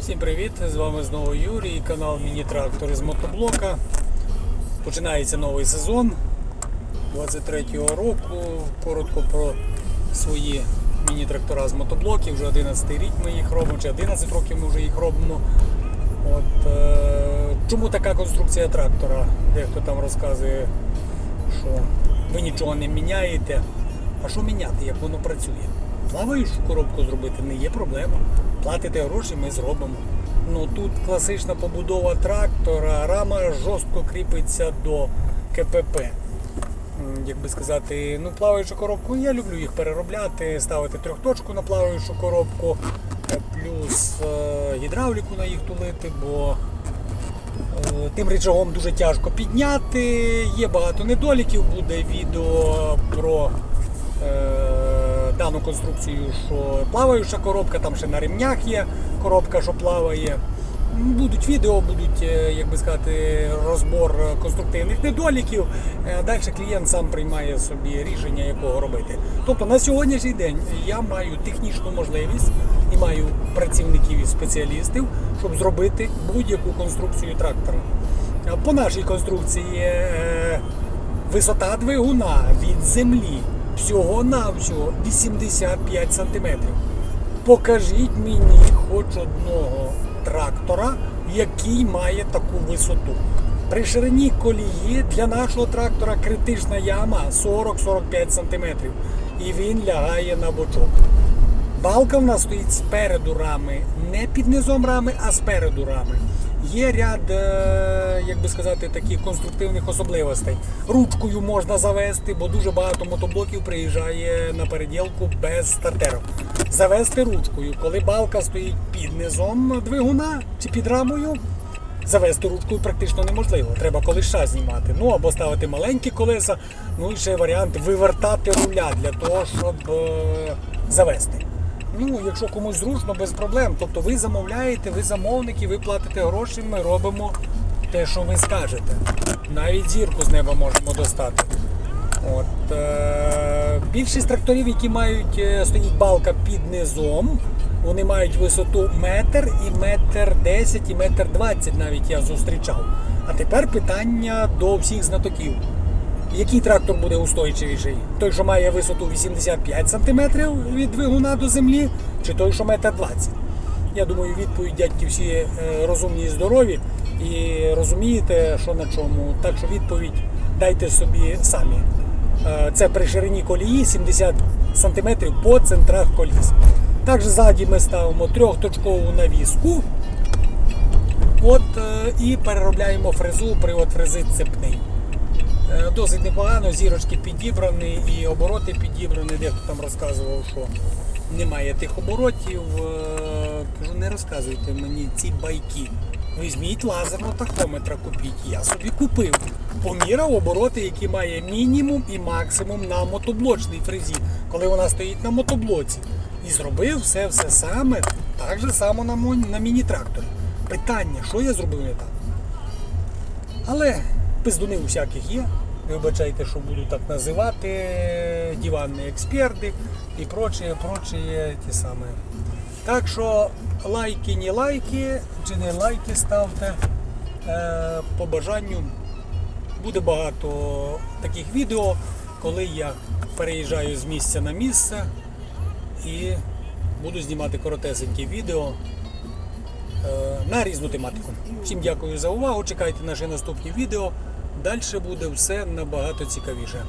Всім привіт! З вами знову Юрій, канал Міні-Трактор із мотоблока. Починається новий сезон 23-го року. Коротко про свої міні-трактора з мотоблоків. Вже 11 рік ми їх робимо, чи 11 років ми вже їх робимо. От, е, чому така конструкція трактора? Дехто там розказує, що ви нічого не міняєте. А що міняти, як воно працює? Плаваючу коробку зробити не є проблема. Платите гроші, ми зробимо. Ну тут класична побудова трактора, рама жорстко кріпиться до КПП. Як би сказати, ну плаваючу коробку, я люблю їх переробляти, ставити трьохточку на плаваючу коробку, е, плюс е, гідравліку на їх тулити, бо Е, Тим речагом дуже тяжко підняти. Є багато недоліків. Буде відео про е, конструкцію, що плаваюча коробка, там ще на ремнях є коробка, що плаває. Будуть відео, будуть, е, як би сказати, розбор конструктивних недоліків. Е, Далі клієнт сам приймає собі рішення, якого робити. Тобто на сьогоднішній день я маю технічну можливість і маю працівників і спеціалістів, щоб зробити будь-яку конструкцію трактора. Е, По нашій конструкції висота двигуна від землі всього-навсього 85 см. Покажіть мені хоч одного трактора, який має таку висоту. При ширині колії для нашого трактора критична яма 40-45 см. І він лягає на бочок. Балка в нас стоїть спереду рами, не під низом рами, а спереду рами. Є ряд, е, як би сказати, таких конструктивних особливостей. Ручкою можна завести, бо дуже багато мотоблоків приїжджає на переділку без стартеру. Завести ручкою, коли балка стоїть під низом двигуна чи під рамою, завести ручкою практично неможливо. Треба колеса знімати. Ну або ставити маленькі колеса. Ну і ще варіант вивертати руля для того, щоб е, завести. Ну, якщо комусь зручно, без проблем. Тобто ви замовляєте, ви замовники, ви платите гроші, ми робимо те, що ви скажете. Навіть зірку з неба можемо достати. От, е- більшість тракторів, які мають е, стоїть балка під низом, вони мають висоту метр і метр 10 і метр 20 навіть я зустрічав. А тепер питання до всіх знатоків. Який трактор буде устойчивіший? Той, що має висоту 85 см від двигуна до землі, чи той, що метр 20 Я думаю, відповідь дядьки всі е, розумні і здорові і розумієте, що на чому. Так що відповідь дайте собі самі. Е, Це при ширині колії 70 см по центрах коліс. Також ззаді ми ставимо трьохточкову навіску. От е, і переробляємо фрезу, привод фрези цепний. Е, Досить непогано, зірочки підібрані і обороти підібрані. Дехто там розказував, що немає тих оборотів. Е, Кажу, не розказуйте мені ці байки. Візьміть лазерного тахометра, купіть. Я собі купив. Поміряв обороти, які має мінімум і максимум на мотоблочній фрезі, коли вона стоїть на мотоблоці. І зробив все все саме, так же само на, на міні-тракторі. Питання, що я зробив не так? Але пиздуни у всяких є. Вибачайте, що буду так називати, диванні експерти і прочее, прочее ті саме. Так що лайки, не лайки, чи не лайки ставте. Е, по бажанню буде багато таких відео, коли я переїжджаю з місця на місце і буду знімати коротесенькі відео е, на різну тематику. Всім дякую за увагу. Чекайте наші наступні відео. Далі буде все набагато цікавіше.